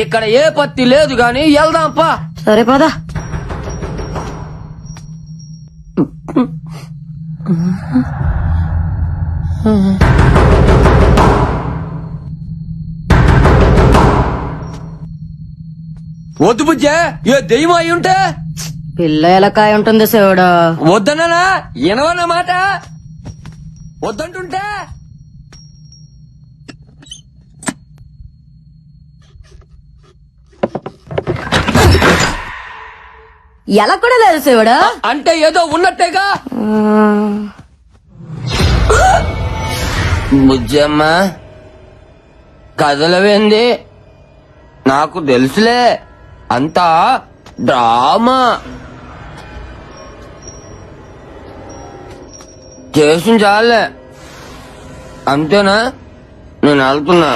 ఇక్కడ ఏ పత్తి లేదు గాని వెళ్దాం పా. సరే పదా. వద్దు బుజ్జే ఏ దెయ్యం అయి ఉంటే? పిల్ల ఎలకాయ ఉంటుంది శివుడు. వద్దనా వినవన్న మాట వద్దంటుంటే? ఎలా కూడా లేదు శివుడు అంటే ఏదో ఉన్నట్టేగా. బుజ్జమ్మ కదలవేంది? నాకు తెలుసులే. అంతా డ్రామా. చేసిన చాలే. అంతేనా? నేను వెళ్తున్నా!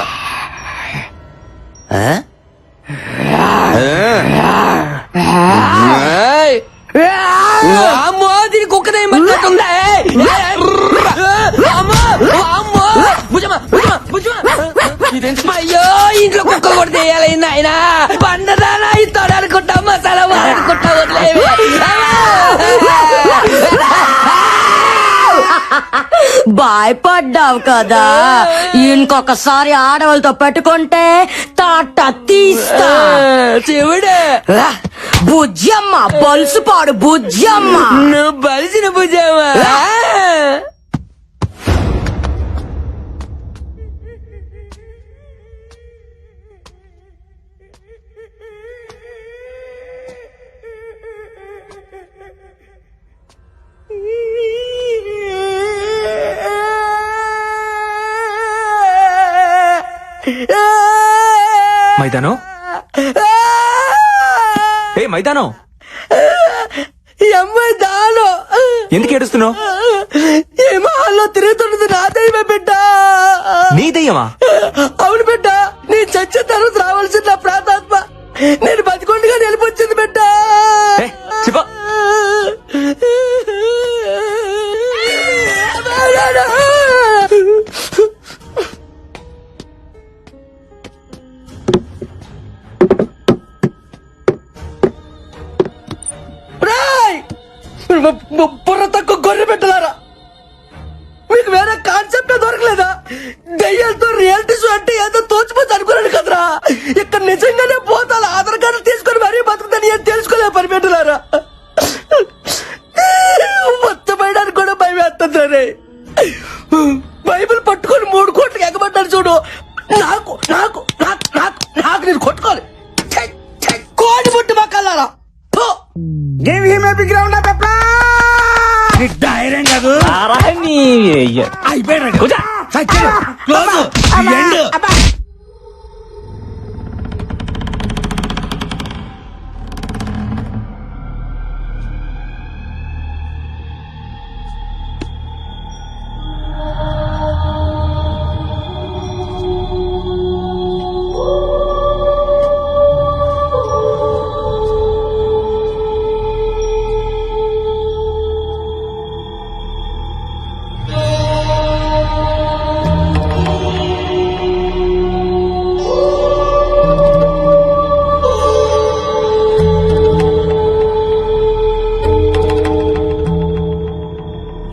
అమ్మో దీని కుక్కదే మట్టుందా అమ్మో అమ్మో! భుజమా భుజమా భుజమా! అయ్యో ఇంట్లో కుక్క కూడా చేయాలి ఆయన పండదానా ఇస్తాడు అనుకుంటా మసాలా వాడుకుంటా వదిలేవి భయపడ్డావు కదా. ఇంకొకసారి ఆడవాళ్ళతో పెట్టుకుంటే తాట తీస్తా. శివుడే బుజ్జమ్మ బొలుసు పాడు బుజ్జమ్మ. నువ్వు బలిసిన భుజమా మైదానం? ఏ మైదానం? అమ్మాయి దాను ఎందుకు ఏడుస్తున్నావు? ఈ మహల్లో తిరుగుతున్నది నా దైవమే బిడ్డ. నీ దయ్యమా? అవును బిడ్డ నేను చచ్చిన తర్వాత రావాల్సిన నా ప్రాతాత్మ నేను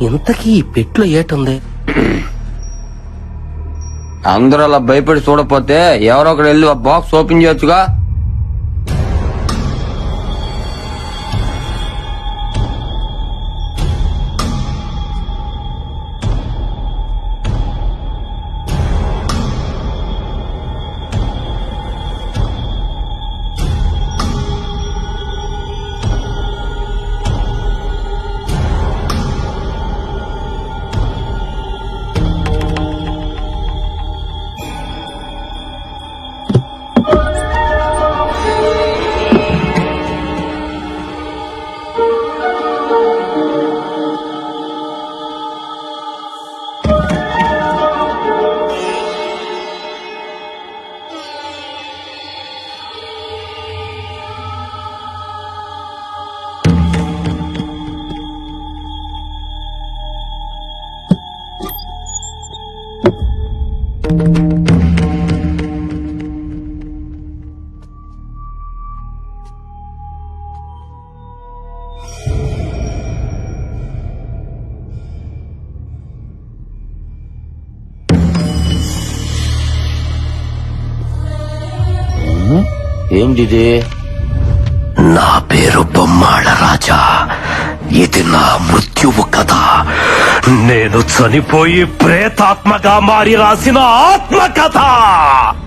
ఇంతకీ ఈ పెట్లో ఏటుంది? అందరూ అలా భయపడి చూడపోతే ఎవరో ఒకరు వెళ్ళి ఆ బాక్స్ ఓపెన్ చేయొచ్చుగా. ఏంటిది నా పేరు బొమ్మాళ రాజా ఇది నా మృత్యువు కథ నేను చనిపోయి ప్రేతాత్మగా మారి రాసిన ఆత్మకథ!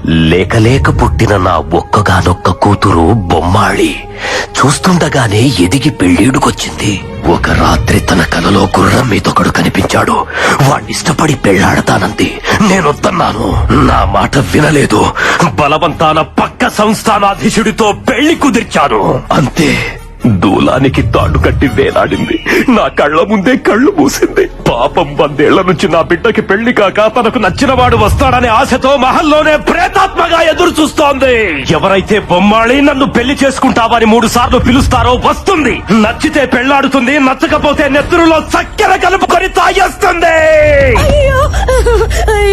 లేకలేక లేక లేక పుట్టిన నా ఒక్కగానొక్క కూతురు బొమ్మాళి. చూస్తుండగానే ఎదిగి పెళ్ళీడుకొచ్చింది. ఒక రాత్రి తన కలలో గుర్రం మీదొకడు కనిపించాడు. వాణ్ణిష్టపడి పెళ్ళాడతానంది నేనొద్దన్నాను. నా మాట వినలేదు. బలవంతాన పక్క సంస్థానాధీశుడితో పెళ్ళి కుదిర్చాను. అంతే. దూలానికి తాడు కట్టి వేలాడింది. నా కళ్ళ ముందే కళ్ళు మూసింది. పాపం వందేళ్ళ నుంచి నా బిడ్డకి పెళ్ళి కాక తనకు నచ్చినవాడు వస్తాడనే ఆశతో మహల్లోనే ప్రేతాత్మగా ఎదురు చూస్తోంది. ఎవరైతే బొమ్మాళి నన్ను పెళ్ళి చేసుకుంటావని మూడు సార్లు పిలుస్తారో వస్తుంది. నచ్చితే పెళ్ళాడుతుంది నచ్చకపోతే నెత్తురులో చక్కెర కలుపుకొని తాగేస్తుంది.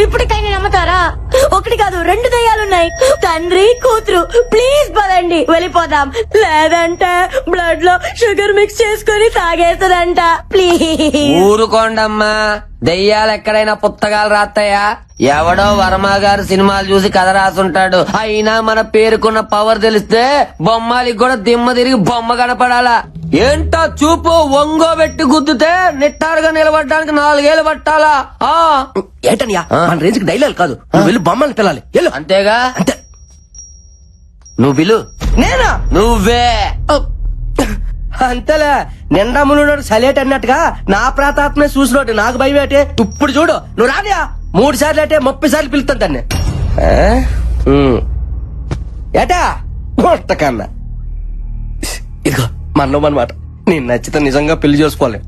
ఇప్పటికైనా నమ్ముతారా? ఒకటి కాదు రెండు దయ్యాలున్నాయి. తండ్రి కూతురు ప్లీజ్ పదండి వెళ్ళిపోదాం. లేదంటే బ్లడ్లో షుగర్ మిక్స్ చేసుకుని తాగేస్తుందంట. ప్లీజ్ ఊరుకోండమ్మా. దెయ్యాలు ఎక్కడైనా పుస్తకాలు రాస్తాయా ఎవడో వర్మ గారు సినిమాలు చూసి కథ రాసుంటాడు. అయినా మన పేరుకున్న పవర్ తెలిస్తే బొమ్మాలికి కూడా దిమ్మ తిరిగి బొమ్మ కనపడాలా? ఏంటో చూపు ఒంగో పెట్టి గుద్దుతే నిట్టారుగా నిలబడడానికి నాలుగేళ్ళు పట్టాలా? ఆ? ఏంటనియా? మన రేంజ్కి డైలాగ్ కాదు. నువ్వు వెళ్ళి బొమ్మని పిల్లాలి వెళ్ళు. అంతేగా? అంతే. నువ్వు పిలు నేనా? నువ్వే. అంతేలే నిండా మునుడు సలేట్ అన్నట్టుగా నా ప్రాతాత్మే చూసినోటి నాకు భయం ఏంటి? ఇప్పుడు చూడు నువ్వు రానియా? మూడు సార్లు అంటే ముప్పై సార్లు పిలుస్తాను దాన్ని. ఏటా? కన్నా ఇదిగో మన్నో అనమాట నేను నచ్చితే నిజంగా పెళ్ళి చేసుకోవాలి?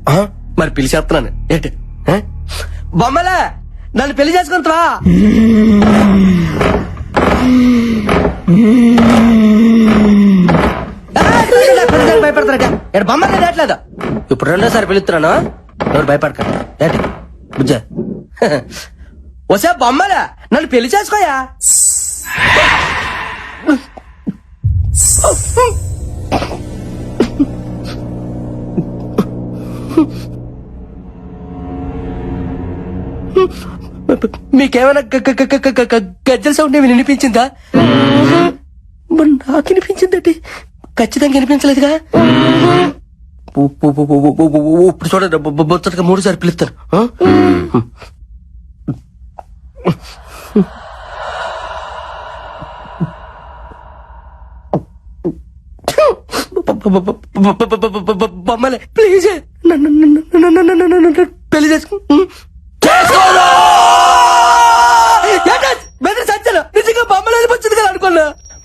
మరి పిలిచేస్తున్నాను ఏంటి? బొమ్మలే నన్ను పెళ్ళి చేసుకుంటావా భయపడతారట. ఇక్కడ బొమ్మ రావట్లేదు ఇప్పుడు రెండోసారి పిలుస్తున్నాను? ఎవరు భయపడకండి. ఏంటి బుజ్జ. వసే బొమ్మలే? నన్ను పెళ్ళి చేసుకోయా? మీకేమైనా గజ్జల సౌండ్ ఏమి వినిపించిందా? మరి నాకు వినిపించిందటి ఖచ్చితంగా కనిపించలేదుగా ఇప్పుడు చూడండి బొత్తడిగా మూడు సార్లు పిలుస్తాను బొమ్మలే ప్లీజ్ పెళ్ళి చేసుకో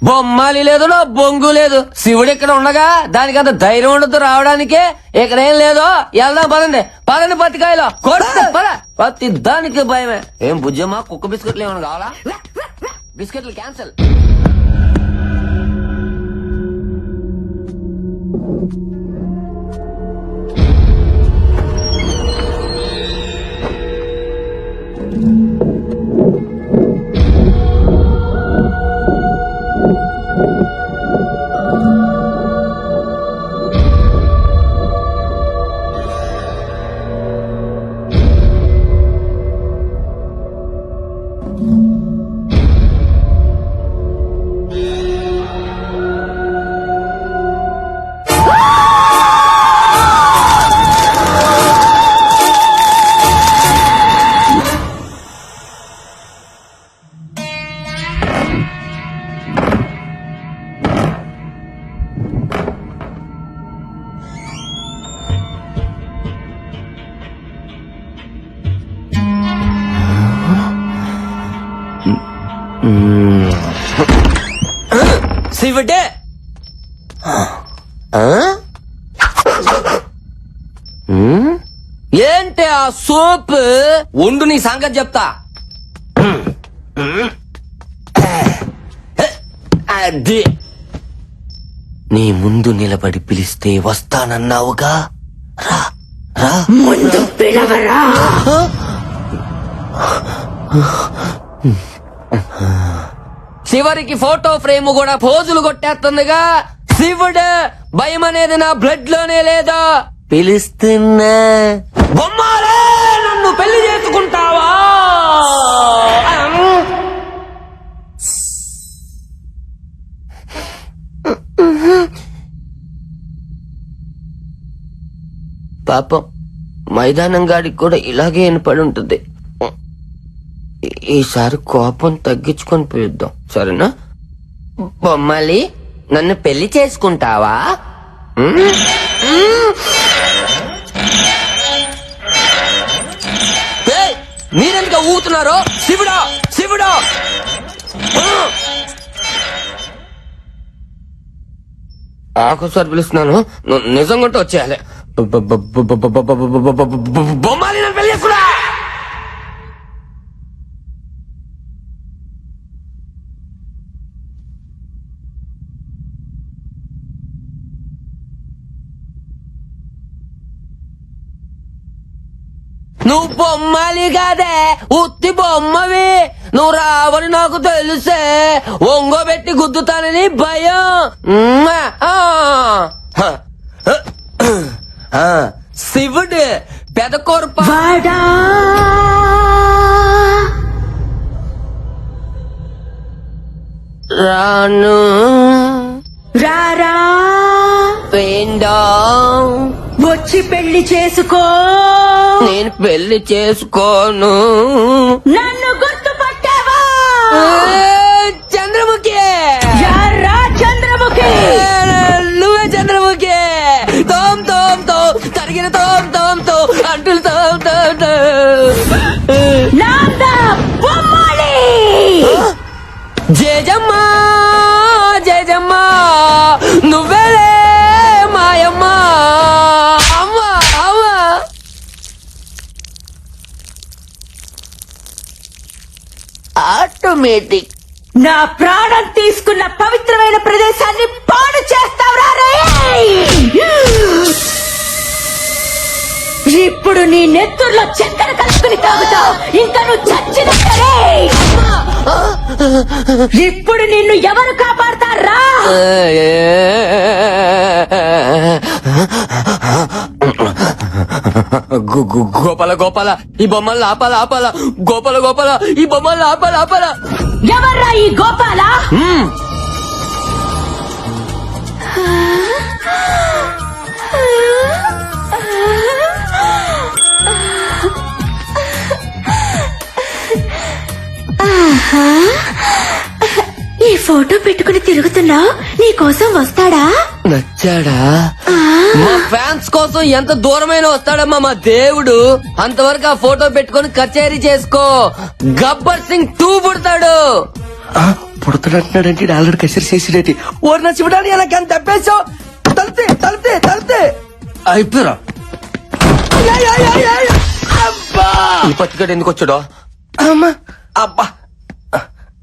బొమ్మాలి లేదు నా బొంగు లేదు. శివుడు ఇక్కడ ఉండగా దానికి అంత ధైర్యం ఉండదు రావడానికే ఇక్కడ ఏం లేదో వెళ్దాం పదండి. పదండి పత్తికాయలో. కొట్టు, పద. పత్తి దానికి భయమే. ఏం బుజ్జమ్మా కుక్క బిస్కెట్లు ఏమైనా కావాలా? బిస్కెట్లు క్యాన్సిల్. శివుడే ఏంటి ఆ సోప్? ఉండు నీ సంగతి చెప్తా. అది. నీ ముందు నిలబడి పిలిస్తే వస్తానన్నావుగా? రా రా. ముందు పిలవరా? చివరికి ఫోటో ఫ్రేమ్ కూడా పోజులు కొట్టేస్తుందిగా. శివుడు భయం అనేది నా బ్లడ్లోనే లేదా? పిలుస్తున్నా. బొమ్మాలే నన్ను పెళ్ళి చేసుకుంటావా? పాపం మైదానం గాడికి కూడా ఇలాగే వినపడి ఉంటుంది. ఈసారి కోపం తగ్గించుకొని పిలుద్దాం సరేనా? బొమ్మలి నన్ను పెళ్ళి చేసుకుంటావా? మీరెందుకు ఊతున్నారు శివుడా శివుడా! ఆకోసారి పిలుస్తున్నాను. నిజంగా వచ్చేయాలి. బొమ్మాలి నన్ను పెళ్ళి చేసుకున్నా నువ్వు బొమ్మలి కాదే ఉత్తి బొమ్మవి. నువ్వు రావని నాకు తెలుసే. ఒంగోబెట్టి గుద్దుతానని భయం! శివుడు పెదకొరప వాడా. రాను. రారా. పెండా వచ్చి పెళ్ళి చేసుకో. నేను పెళ్ళి చేసుకోను. నన్ను గుర్తుపట్టావా? చంద్రముఖి! యారా చంద్రముఖి? నువ్వే చంద్రముఖి! తోమ్ తోమ్ తోమ్ తరిగిన తోమ్ తోమ్తో అంటులు తో బొమ్మాలి జేజమ్మ జేజమ్మ ఆటోమేటిక్ నా ప్రాణం తీసుకున్న పవిత్రమైన ప్రదేశాన్ని పాడు చేస్తావురా! ఇప్పుడు నీ నెత్తుర్లో చక్కెర కలుపుకుని తాగుతావు ఇంకా నువ్వు చచ్చినట్టే ఇప్పుడు నిన్ను ఎవరు కాపాడతారా గోపాల గోపాల ఈ బొమ్మలు ఆపాల ఆపాల. గోపాల గోపాల ఈ బొమ్మలు ఆపాల ఆపాల. ఎవర్రా ఈ గోపాల? ఈ ఫోటో పెట్టుకుని తిరుగుతున్నావు నీ కోసం వస్తాడా? నచ్చాడా? మా ఫ్యాన్స్ కోసం ఎంత దూరమైన వస్తాడమ్మా మా దేవుడు. అంతవరకు ఆ ఫోటో పెట్టుకొని కచేరీ చేసుకో. గబ్బర్ సింగ్ టూ పుడతాడు. పుడుతున్నట్టున్నాడంటే ఆల్రెడీ కసిరి చేసిరేటి ఓరి నా శివుడాని ఎలా కానీ తప్పేశావు? తలితే తలితే తలితే. అబ్బా ఈ పత్తికడు ఎందుకు వచ్చాడో? అమ్మా. అబ్బా.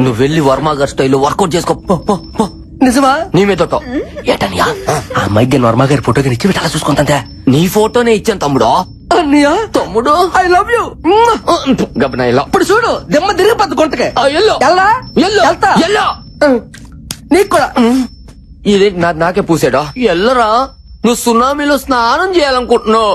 నువ్వు వెళ్ళి వర్మ గారి స్టైల్లో వర్కౌట్ చేసుకో. పో, పో, పో. నిజమా? నీ మీద ఏటనియా? ఆ. అమ్మాయికి వర్మ గారి ఫోటో ఇచ్చి పెట్టాలా చూసుకుంటా నీ ఫోటోనే ఇచ్చాను తమ్ముడు. అన్నయ్య? తమ్ముడు? ఐ లవ్ యూ గబన ఇలా ఇప్పుడు చూడు దెమ్మ తిరిగిపోద్దు గుంటకే ఆ, ఎల్లో. ఎల్లా? ఎల్లో. వెళ్తా ఎల్లో. నీకు కూడా. ఇది నా నాకే పూసాడా? ఎల్లరా? నువ్వు సునామీలో స్నానం చేయాలనుకుంటున్నావు.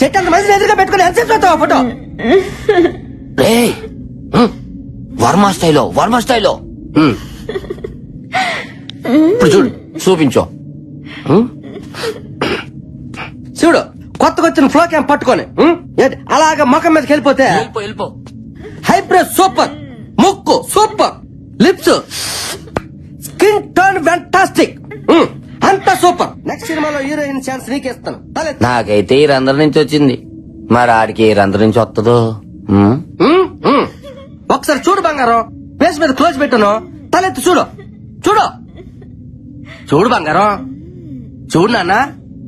చెట్టు అంత మంది ఎదురుగా పెట్టుకుని ఎంతసేపు చూస్తావా ఫోటో? వర్మ స్టైలో వర్మ స్టైలో. ఇప్పుడు చూడు చూపించు. చూడు కొత్తగా వచ్చిన ఫ్లో క్యాంప్ పట్టుకొని అలాగ ముఖం మీదకి వెళ్ళిపోతే వెళ్ళిపో వెళ్ళిపో. హైబ్రెడ్ సూపర్ ముక్కు super lips skin turn fantastic అంత సూపర్. నెక్స్ట్ సినిమాలో హీరోయిన్ ఛాన్స్ నీకేస్తాను. తలెత్తు. నాకైతే ఈ రంధ్రం నుంచి వచ్చింది. మరి ఆడికి ఏ రంధ్రం నుంచి వస్తుందో ఉమ్. ఉమ్, ఉమ్. ఒకసారి చూడు బంగారం. ఫేస్ మీద క్లోజ్ పెట్టాను. తలెత్తు చూడు. చూడు. చూడు బంగారం. చూడు నాన్న.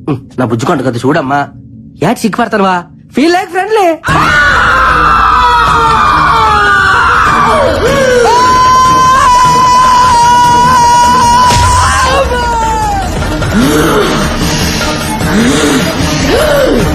ఉమ్, నా బుజ్జుకుంట కదా చూడమ్మా. యాడ్ సిగ్గుపడతానువా? Feel like friendly Ugh! Ugh! Ugh!